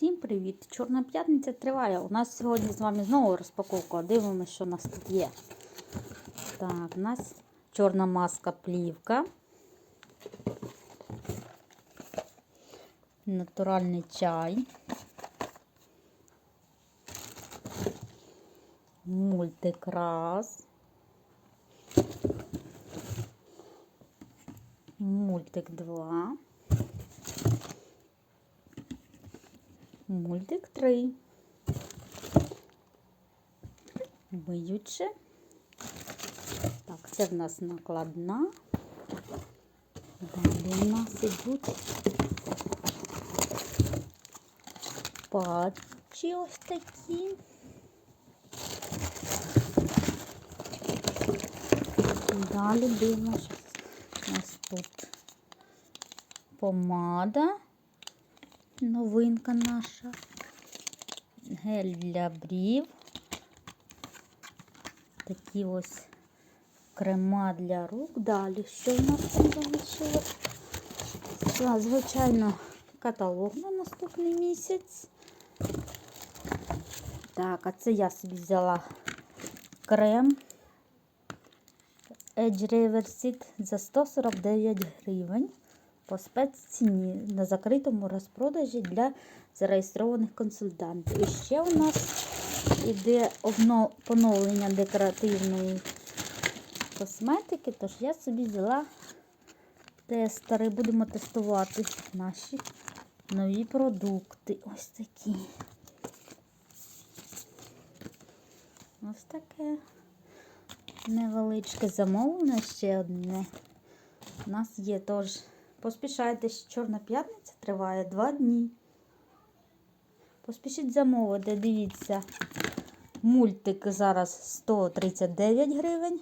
Всім привіт! Чорна п'ятниця триває. У нас сьогодні з вами знову розпаковка. Дивимося, що у нас тут є. Так, у нас чорна маска плівка. Натуральний чай. Мультик раз. Мультик два. Мультик 3. Миюче. Так, це в нас накладна. Далі в нас ідуть патчі ось такі. Далі дивимося. У нас тут помада новинка наша. Гель для брів. Такі ось крема для рук. Далі що в нас там залишилось? Звичайно, каталог на наступний місяць. Так, а це я собі взяла крем Edge Reversit за 149 гривень по спецціні на закритому розпродажі для зареєстрованих консультантів. І ще у нас іде поновлення декоративної косметики, тож я собі взяла тестери. Будемо тестувати наші нові продукти. Ось такі. Ось таке невеличке замовлення ще одне. У нас є тож. Поспішайте, Чорна п'ятниця триває 2 дні. Поспішіть замовити, дивіться, мультик зараз 139 гривень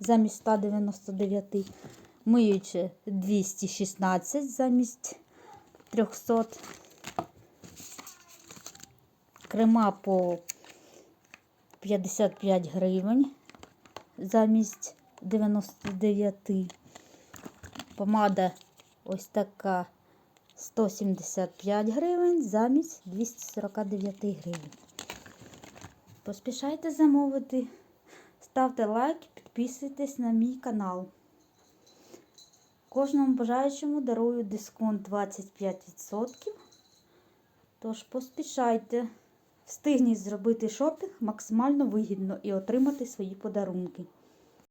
замість 199. Миюче 216 замість 300. Крема по 55 гривень замість 99. Помада ось така 175 гривень замість 249 гривень. Поспішайте замовити. Ставте лайк, підписуйтесь на мій канал. Кожному бажаючому дарую дисконт 25%. Тож поспішайте. Встигніть зробити шопінг максимально вигідно і отримати свої подарунки.